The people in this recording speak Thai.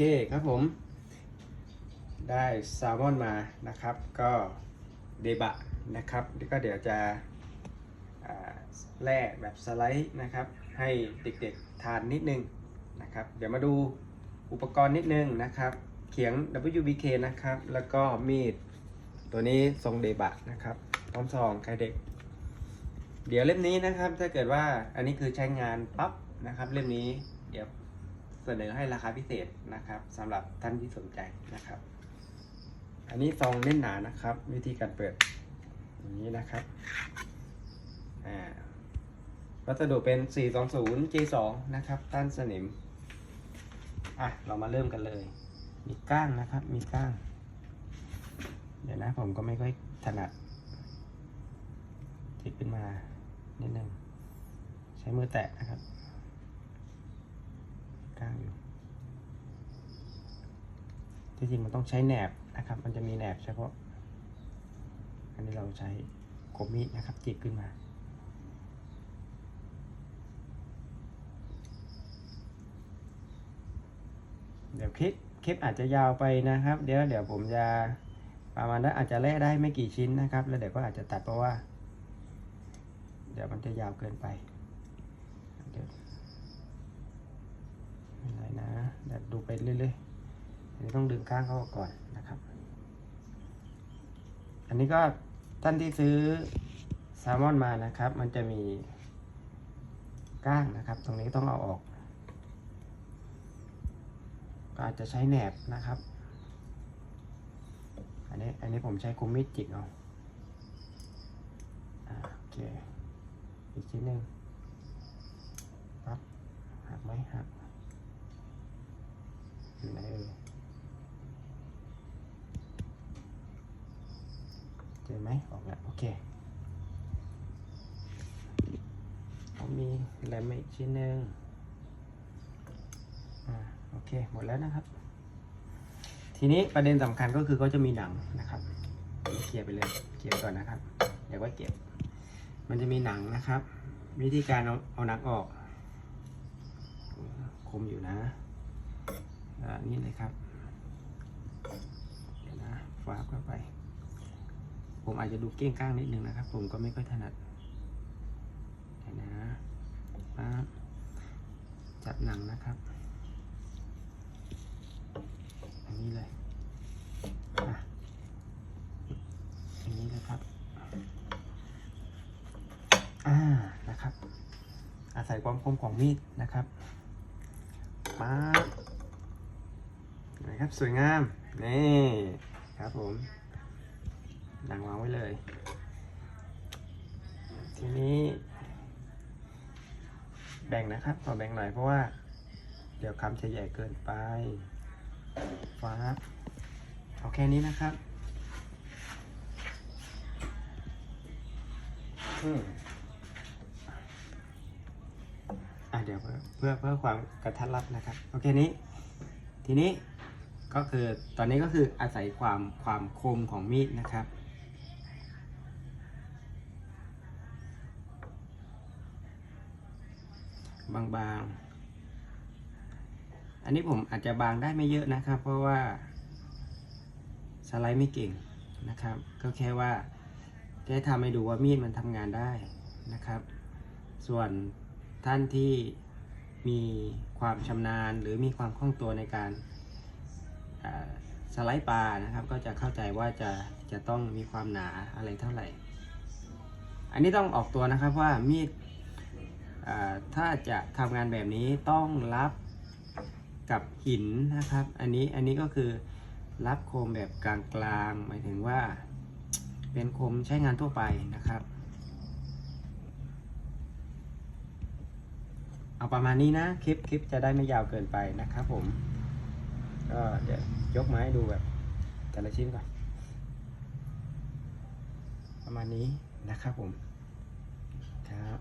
เคครับผม ได้แซลมอนมานะครับ ก็เดบะนะครับแล้วก็เดี๋ยวจะแล่แบบสไลด์นะครับ ให้เด็กๆทานนิดนึงนะครับ เดี๋ยวมาดูอุปกรณ์นิดนึงนะครับ เขียง WBK นะครับ แล้วก็มีด ตัวนี้ทรงเดบะนะครับพร้อมซองใครเด็ก เดี๋ยวเล่มนี้นะครับถ้าเกิดว่าอันนี้คือใช้งานปั๊บนะครับ เล่มนี้เดี๋ยว เสนอให้ราคาพิเศษนะครับสำหรับท่านที่สนใจนะครับ อันนี้ซองเล่นหนานะครับ วิธีการเปิดอย่างนี้นะครับอ่าวัสดุเป็น 420 G2 นะครับต้านสนิมอะเรามาเริ่มกันเลย มีก้างนะครับ มีก้าง เดี๋ยวนะผมก็ไม่ค่อยถนัดจิกขึ้นมานิดนึงใช้มือแตะนะครับ ก้างอยู่ที่จริงมันต้องใช้แหนบนะครับ มันจะมีแหนบเฉพาะ อันนี้เราใช้กบมีดนะครับจิกขึ้นมาเดี๋ยวคลิปคลิปอาจจะยาวไปนะครับ เดี๋ยวเดี๋ยวผมจะประมาณนั้นอาจจะแล่ได้ไม่กี่ชิ้นนะครับ แล้วเดี๋ยวก็อาจจะตัดเพราะว่า เดี๋ยวมันจะยาวเกินไปเดี๋ยวไม่เป็นไรนะ เดี๋ยเรื่อยๆต้องดึงก้างเข้าก่อนนะครับ อันนี้ก็ท่านที่ซื้อแซลมอนมานะครับ มันจะมีก้างนะครับ ตรงนี้ต้องเอาออกก็อาจจะใช้แหนบนะครับ อันนี้อันนี้ผมใช้คุมมิดจิกเอาโอเค อีกชิ้นหนึ่งปั๊บหักไหมหัก ไหนเอ่ยเจอไหมออกแล้วโอเคผมมีแหลมอีกชิ้นหนึ่งอ่าโอเคหมดแล้วนะครับ ทีนี้ประเด็นสำคัญก็คือเขาจะมีหนังนะครับเคลียไปเลยเคลียก่อนนะครับเดี๋ยวไว้เก็บ มันจะมีหนังนะครับ วิธีการเอาเอาหนังออก คมอยู่นะ อ่านี่เลยครับเดี๋ยวนะฟ้าเข้าไป ผมอาจจะดูเก้งก้างนิดนึงนะครับ ผมก็ไม่ค่อยถนัดเดี๋ยวนะปั๊บจับหนังนะครับอันนี้เลยอันนี้เลยครับอ่านะครับ อาศัยความคมของมีดนะครับมา นะครับสวยงาม นี่ครับผมหนังวางไว้เลย ทีนี้แบ่งนะครับขอแบ่งหน่อยเพราะว่า เดี๋ยวคำจะใหญ่เกินไปฟ้าเอาแค่นี้นะครับอืมอะเดี๋ยวเพื่อเพื่อเพื่อความกระทัดรัดนะครับ โอเคนี้ ทีนี้ ก็คือตอนนี้ก็คืออาศัยความความคมของมีดนะครับ บางๆ อันนี้ผมอาจจะบางได้ไม่เยอะนะครับ เพราะว่าสไลด์ไม่เก่งนะครับ ก็แค่ว่าแค่ทำให้ดูว่ามีดมันทำงานได้นะครับ ส่วนท่านที่มีความชำนาญหรือมีความคล่องตัวในการ สไลด์ปลานะครับ ก็จะเข้าใจว่าจะจะต้องมีความหนาอะไรเท่าไหร่ อันนี้ต้องออกตัวนะครับว่ามีดถ้าจะทำงานแบบนี้ต้องรับกับหินนะครับ อันนี้อันนี้ก็คือรับคมแบบกลางๆหมายถึงว่าเป็นคมใช้งานทั่วไปนะครับ เอาประมาณนี้นะคลิปคลิปจะได้ไม่ยาวเกินไปนะครับผม ก็เดี๋ยวยกไม้ดูแบบแต่ละชิ้นก่อน ประมาณนี้นะครับผมครับ